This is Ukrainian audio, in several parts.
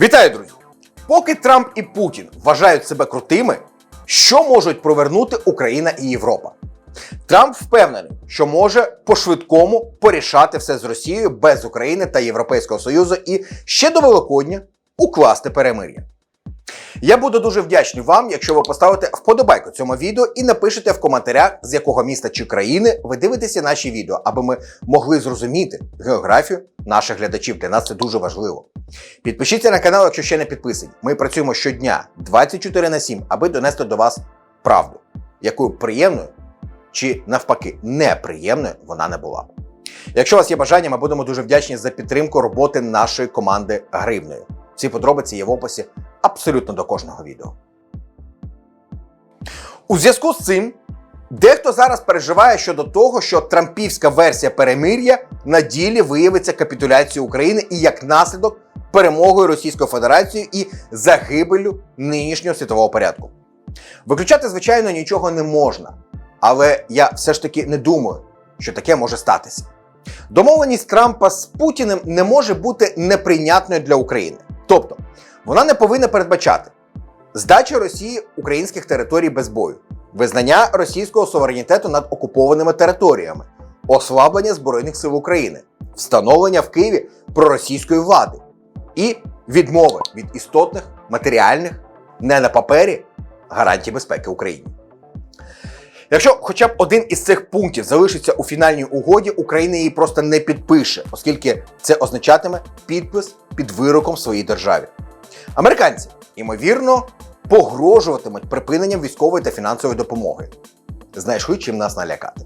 Вітаю, друзі! Поки Трамп і Путін вважають себе крутими, що можуть провернути Україна і Європа? Трамп впевнений, що може по-швидкому порішати все з Росією без України та Європейського Союзу і ще до Великодня укласти перемир'я. Я буду дуже вдячний вам, якщо ви поставите вподобайку цьому відео і напишете в коментарях, з якого міста чи країни ви дивитеся наші відео, аби ми могли зрозуміти географію наших глядачів. Для нас це дуже важливо. Підпишіться на канал, якщо ще не підписані. Ми працюємо щодня 24 на 7, аби донести до вас правду, якою приємною чи навпаки неприємною вона не була. Якщо у вас є бажання, ми будемо дуже вдячні за підтримку роботи нашої команди гривнею. Всі подробиці є в описі абсолютно до кожного відео. У зв'язку з цим дехто зараз переживає щодо того, що трампівська версія перемир'я на ділі виявиться капітуляцією України і як наслідок перемогою Російської Федерації і загибелю нинішнього світового порядку. Виключати, звичайно, нічого не можна, але я все ж таки не думаю, що таке може статися. Домовленість Трампа з Путіним не може бути неприйнятною для України. Тобто, вона не повинна передбачати здачу Росії українських територій без бою, визнання російського суверенітету над окупованими територіями, ослаблення Збройних сил України, встановлення в Києві проросійської влади і відмови від істотних матеріальних, не на папері гарантій безпеки Україні. Якщо хоча б один із цих пунктів залишиться у фінальній угоді, Україна її просто не підпише, оскільки це означатиме підпис під вироком своїй державі. Американці, ймовірно, погрожуватимуть припиненням військової та фінансової допомоги. Знайшли чим нас налякати.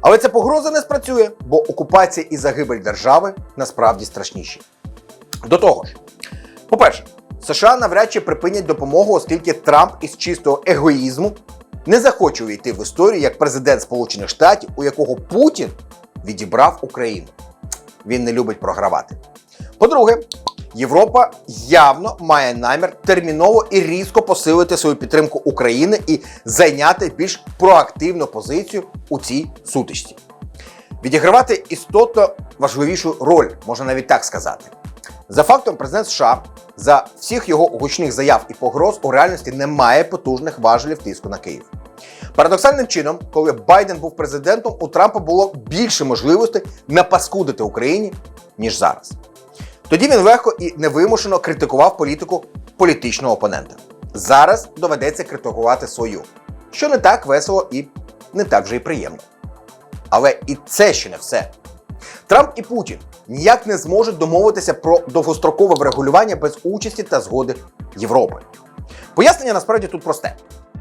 Але ця погроза не спрацює, бо окупація і загибель держави насправді страшніші. До того ж, по-перше, США навряд чи припинять допомогу, оскільки Трамп із чистого егоїзму не захоче увійти в історію як президент Сполучених Штатів, у якого Путін відібрав Україну. Він не любить програвати. По-друге, Європа явно має намір терміново і різко посилити свою підтримку України і зайняти більш проактивну позицію у цій сутичці. Відігравати істотно важливішу роль, можна навіть так сказати. За фактом, президент США за всіх його гучних заяв і погроз у реальності не має потужних важелів тиску на Київ. Парадоксальним чином, коли Байден був президентом, у Трампа було більше можливостей напаскудити Україні, ніж зараз. Тоді він легко і невимушено критикував політику політичного опонента. Зараз доведеться критикувати свою, що не так весело і не так вже й приємно. Але і це ще не все. Трамп і Путін ніяк не зможуть домовитися про довгострокове врегулювання без участі та згоди Європи. Пояснення насправді тут просте.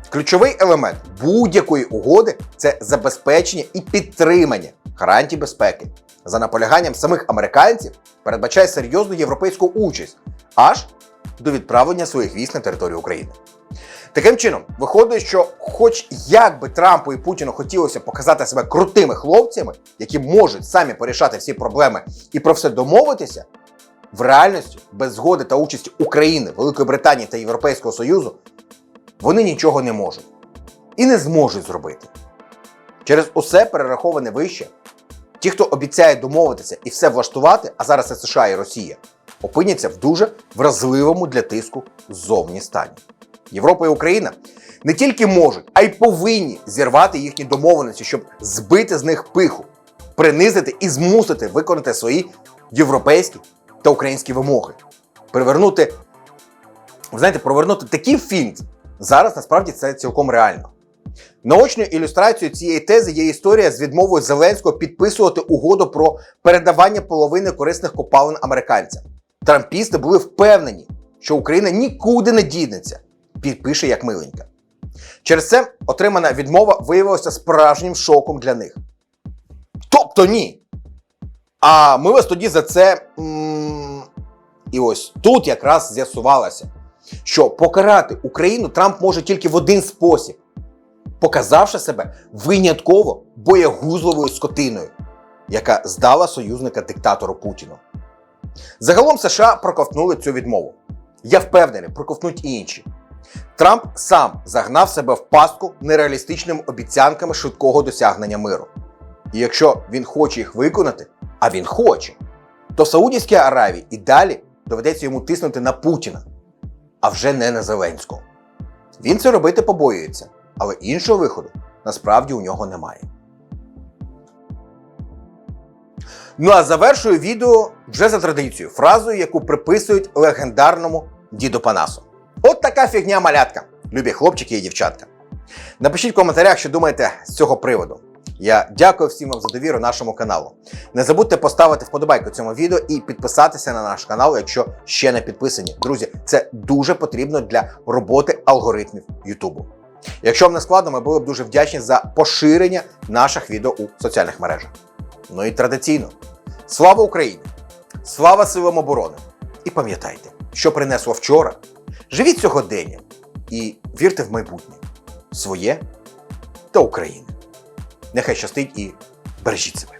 Ключовий елемент будь-якої угоди це забезпечення і підтримання гарантій безпеки. За наполяганням самих американців передбачає серйозну європейську участь аж до відправлення своїх військ на територію України. Таким чином, виходить, що, хоч як би Трампу і Путіну хотілося показати себе крутими хлопцями, які можуть самі порішати всі проблеми і про все домовитися, в реальності без згоди та участі України, Великої Британії та Європейського Союзу вони нічого не можуть і не зможуть зробити. Через усе перераховане вище, ті, хто обіцяє домовитися і все влаштувати, а зараз це США і Росія, опиняться в дуже вразливому для тиску ззовні стані. Європа і Україна не тільки можуть, а й повинні зірвати їхні домовленості, щоб збити з них пиху, принизити і змусити виконати свої європейські та українські вимоги, привернути, ви знаєте, провернути такий фінт. Зараз насправді це цілком реально. Наочною ілюстрацією цієї тези є історія з відмовою Зеленського підписувати угоду про передавання половини корисних копалин американцям. Трампісти були впевнені, що Україна нікуди не дінеться, підпише як миленька. Через це отримана відмова виявилася справжнім шоком для них. Тобто ні. А ми вас тоді за це. м, І ось тут якраз з'ясувалося, що покарати Україну Трамп може тільки в один спосіб, показавши себе винятково боєгузливою скотиною, яка здала союзника диктатору Путіну. Загалом США проковтнули цю відмову. Я впевнений, проковтнуть і інші. Трамп сам загнав себе в пастку нереалістичними обіцянками швидкого досягнення миру. І якщо він хоче їх виконати, а він хоче, то Саудівській Аравії і далі доведеться йому тиснути на Путіна, а вже не на Зеленського. Він це робити побоюється, але іншого виходу насправді у нього немає. Ну а завершую відео вже за традицією, фразою, яку приписують легендарному діду Панасу. От така фігня малятка, любі хлопчики і дівчатка. Напишіть в коментарях, що думаєте з цього приводу. Я дякую всім вам за довіру нашому каналу. Не забудьте поставити вподобайку цьому відео і підписатися на наш канал, якщо ще не підписані. Друзі, це дуже потрібно для роботи алгоритмів Ютубу. Якщо вам не складно, ми були б дуже вдячні за поширення наших відео у соціальних мережах. Ну і традиційно. Слава Україні! Слава силам оборони! І пам'ятайте, що принесло вчора. Живіть сьогоденням і вірте в майбутнє своє та України. Нехай щастить і бережіть себе.